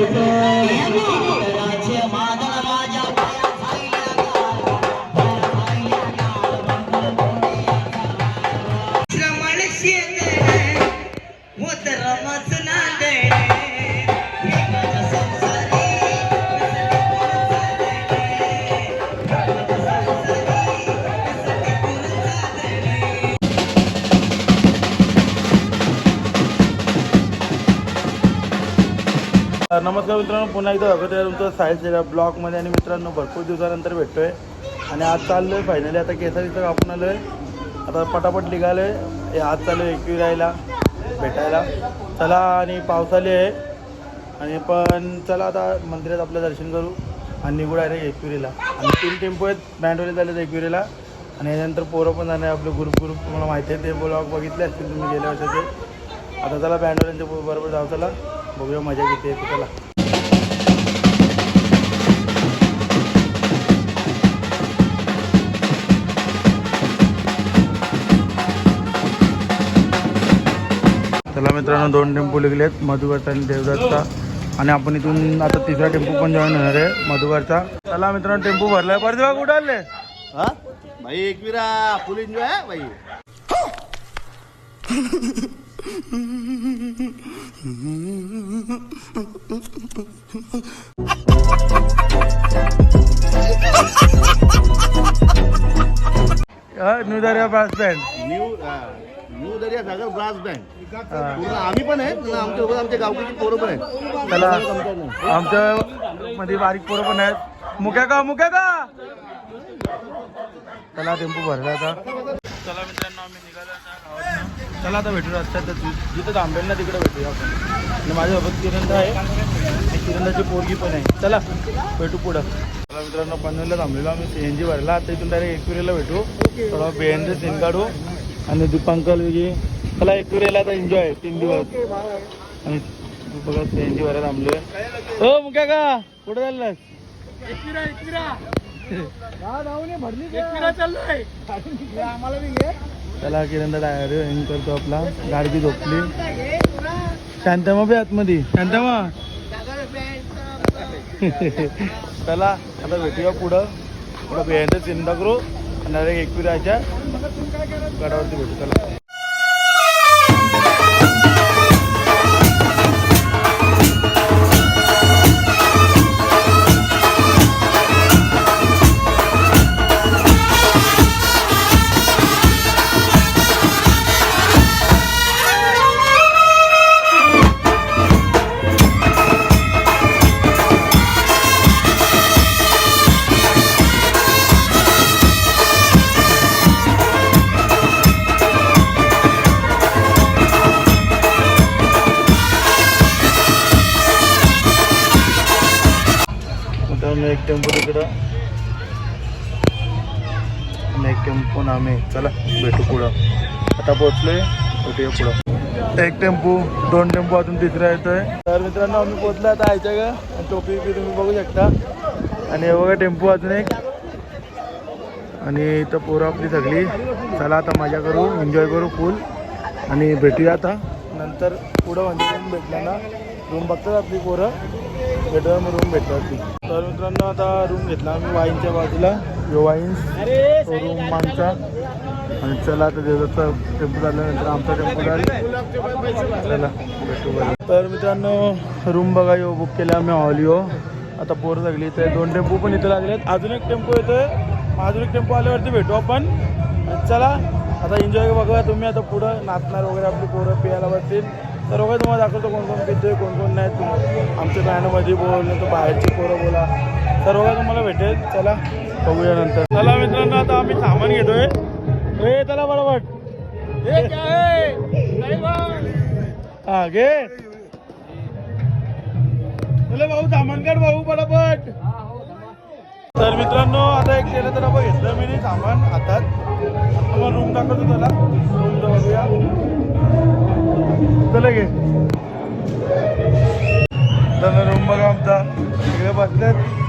Itu. नमस्कार मित्रांनो पुन्हा एकदा स्वागत आहे तुमचं सायन्स ब्लॉगमध्ये. आणि मित्रांनो भरपूर दिवसानंतर भेटतोय. आणि आज चाललो आहे फायनली आता केसरीचं कापून आलो आहे आता पटापट निघालो आहे आज चालू आहे एकवी राहायला भेटायला. चला आणि पावसाळी आहे. आणि पण चला आता मंदिरात आपलं दर्शन करू. आणि निघू डायरेक्ट एकविरीला. आणि तीन टेम्पो आहेत. बँडवले झाले आहेत एकविरीला. आणि यानंतर पोरं पण जाणार आपलं ग्रुप ग्रुप तुम्हाला माहिती आहे ते ब्लॉग बघितले असतील तुम्ही गेल्या वर्षाचे. आता चला बँडवल्यांच्या बरोबर जाऊ चला. बघूया मजा किती येते चला. चला मित्रांनो दोन टेम्पो निघलेत मधुगरचा आणि देवदत्तचा. आणि आपण इथून आता तिसरा टेम्पो पण जॉईन होणार आहे मधुगरचा चला मित्रांनो टेम्पो भरलाय. परदेवा कुठं आले? हा? भाई एकविरा फुल एन्जॉय भाई. न्यू दर्या ब्रास बँड न्यू न्यू दर्या सागर ब्रास बँड पूर्ण आम्ही पण आहे आणि आमच्यासोबत आमच्या गावकीची पोरं पण आहेत. चला आमच्या मध्ये बारीक पोरं पण आहेत. मुक्या का मुक्या का? चला टेम्पो भरला आता. चला मित्रांनो आम्ही. चला आता भेटू रस्त्यात जिथं थांबेल ना तिकडे भेटूया आपण. आणि माझ्यासोबत किरणदा आहे. आणि किरणदाची पोरगी पण आहे. चला भेटू पुढं. चला मित्रांनो पनवेलला थांबलेलो आम्ही. सी एन जी भरला. आता इथून डायरेक्ट एकविरेला भेटू. थोडं बेहनचं सीन काढू. आणि दीपांकल वेगळी चला एकविरेला आता एन्जॉय तीन दिवस. आणि तू बघा सी एन जी भरायला थांबलोय. हो मुक्या का कुठं चाललास? चला किरण डायरी करतो आपला. गाडगी झोपली. शांतमा बी आतमध्ये. शांतमा. चला आता भेटूया पुढं. पुढं बिहायचं चिंता करू. आणि डायरेक्ट एकविराच्या गडावरती भेटू. चला. टेम्पो तिकडं. नाही टेम्पो नामे चला भेटू पुढं. आता पोचलोय भेटूया पुढं. एक टेम्पो दोन टेम्पो अजून तिसरा येतोय. तर मित्रांनो आम्ही पोचलो आता आयच्या ग आणि टोपी बी तुम्ही बघू शकता. आणि हे बघा टेम्पो अजून एक. आणि इथं पोरं आपली सगळी. चला आता मजा करू एन्जॉय करू फुल आणि भेटूया आता. नंतर पुढं म्हणजे रूम ना. रूम बघतात आपली पोरं. बेडरूम रूम भेटतात तर मित्रांनो आता रूम घेतला आम्ही वाईनच्या बाजूला. यो वाईन्स रूम आमचा. आणि चला आता देवचा टेम्पो झाल्यानंतर आमचा टेम्पो चला भेटू तर मित्रांनो रूम बघा यो बुक केला आम्ही ऑलिओ आता पोरं लागली तर दोन टेम्पो पण इथं लागले आहेत अजून एक टेम्पो येतोय. अजून एक टेम्पो आल्यावरती भेटू आपण. चला आता एन्जॉय बघा तुम्ही. आता पुढं नाचणार वगैरे आपली पोरं पियाला बसतील. तर बघा तुम्हाला दाखवतो कोण कोण पितोय कोण कोण नाही तुम्ही आमच्या बँडमध्ये बोल नाही तर बाहेरची पोरं बोला. सर्व काय तुम्हाला भेटेल. चला बघूया नंतर. चला मित्रांनो आता आम्ही सामान घेतोय. ए चला बरोबर. हा घे. चला भाऊ सामान काढ भाऊ पटापट. तर मित्रांनो आता एक केलं तर आपण घेतलं मी नाही सामान हातात. तुम्हाला रूम दाखवतो त्याला. रूम बघूया. चला गे रूम बघा आमचा. इकडे बसल्यात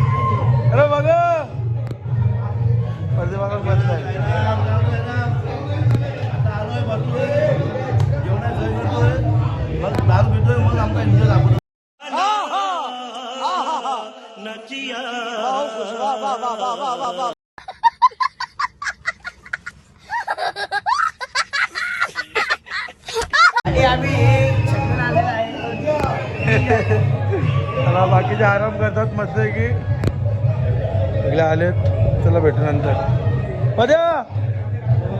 आम्ही छकडून आलेलो आहे. चला बाकीचे आराम करतात मस्त आहे की. सगळे आलेत. चला भेटू नंतर. मध्ये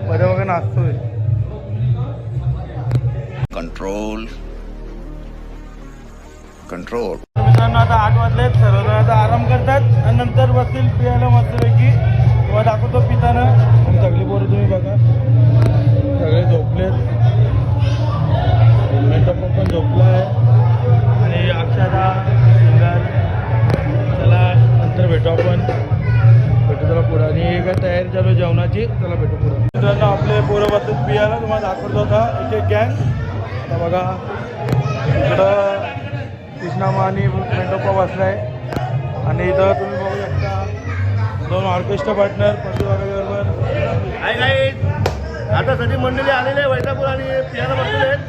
मध्ये बघा नाचतोय. Control. Control. मित्रांनो आता आठ वाजलेत. सर्वजण आता आराम करतात. आणि नंतर बसतील पियाला मस्तपैकी. किंवा दाखवतो पिताना. आहे जेवणाची चला भेटू पुढं. मित्रांनो आपले पोरं बसतात पियाला तुम्हाला दाखवतो होता एक एक गँग आता बघा इकडं कृष्णामा आणि मेंढोपा बसलाय आणि इथं तुम्ही बघू शकता दोन ऑर्केस्ट्रा पार्टनर बरोबर आता सगळी मंडळी आलेली आहे वैजापूर आणि पियाला बसलेले आहेत.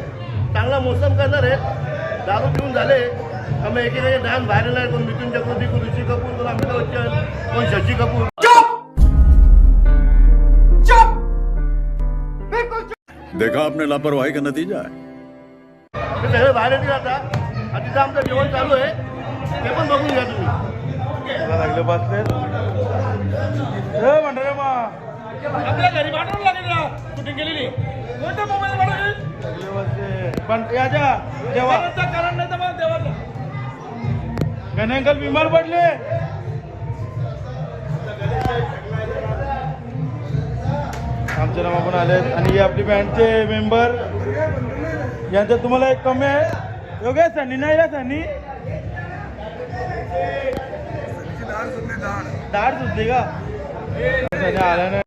चांगला मोसम करणार आहेत. दारू पिऊन झाले. का मग एकेकाचे डान्स बाहेर आहे कोण मिथुन चक्रवर्ती कोण ऋषी कपूर कोण अमिताभ बच्चन कोण शशी कपूर. देखा आपने लापरवाही का नतीजा है। ते सगळे बाहेर येतील आता आणि तिथं आमचं जेवण चालू आहे ते पण बघून घ्या तुम्ही मला लागले बसले म्हणतो मा। आपल्या घरी पाठवून लागेल ना शूटिंग केलेली कोणत्या मोबाईल पाठवली सगळे बसले पण याच्या जेव्हा कारण नाही तर मग देवाचं गणेंकल बिमार पडले आमचे नामा पण आले आणि आपली बँडचे मेंबर यांच्यात तुम्हाला एक कमी आहे. योग्य सनी नाही या सनी दाढ सुटली का सनी आला नाही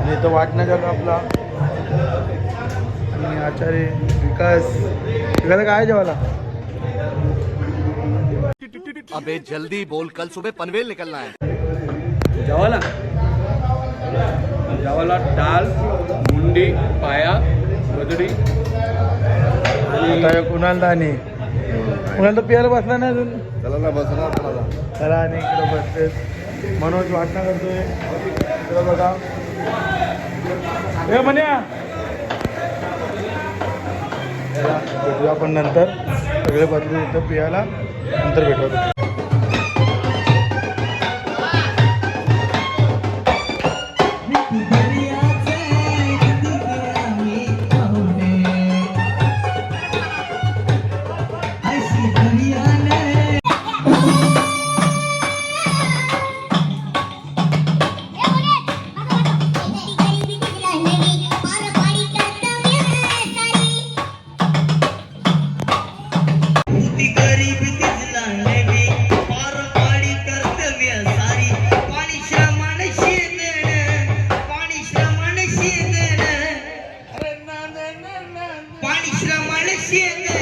आणि इथं वाटणं झालं आपला आणि आचार्य विकास. विकास काय जेवायला? अबे जल्दी बोल कल सुबह पनवेल निकलना है। जेवायला जेवायला डाल मुंडी पाया बदडी आता कुणाल दानी कुणाल तर पियाला बसला नाही अजून. चला ना बसणार चला आणि इकडे बसते. मनोज वाटणं करतोय. इकडं बघा. हे म्हण्या भेटूया आपण नंतर. सगळे बसले इथं पियाला नंतर भेटू siente.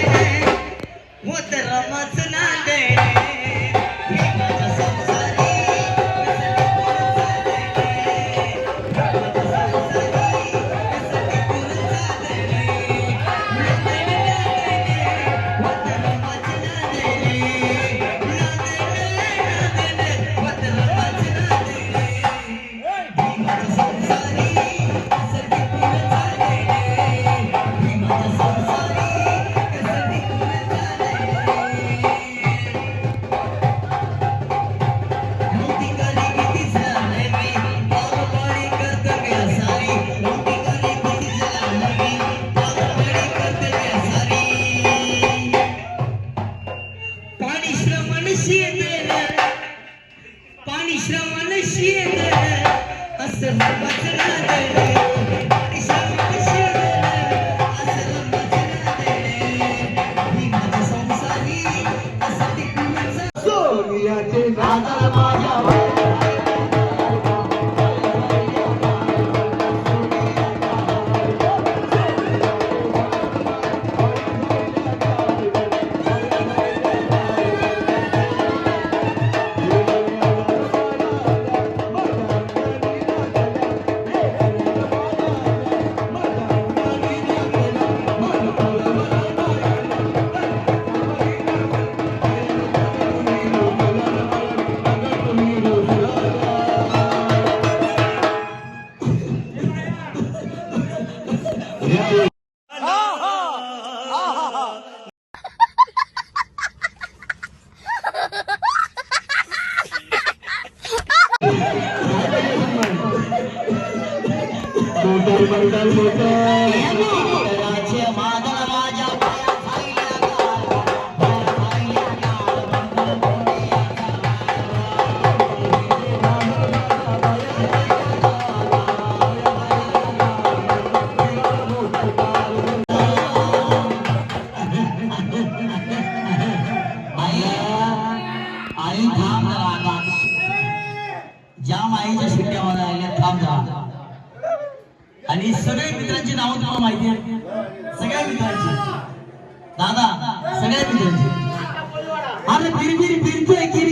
आई आई थांब ज्या माईच्या सुट्ट्या मला आल्या थांब जरा. आणि सगळे मित्रांची नावं तुम्हाला माहिती आहे सगळ्या मित्रांची. दादा सगळ्या मित्रांची. अरे बिरबिर फिरतोय की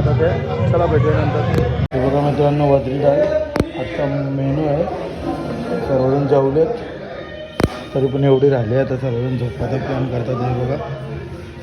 आता ते चला भेटूया नंतर. हे बघा मित्रांनो वजरी डाळ आजचा मेनू आहे. सर्वजण जेवलेत. तरी पण एवढे राहिले आता सर्वजण झोपायचा प्लॅन करतात हे बघा.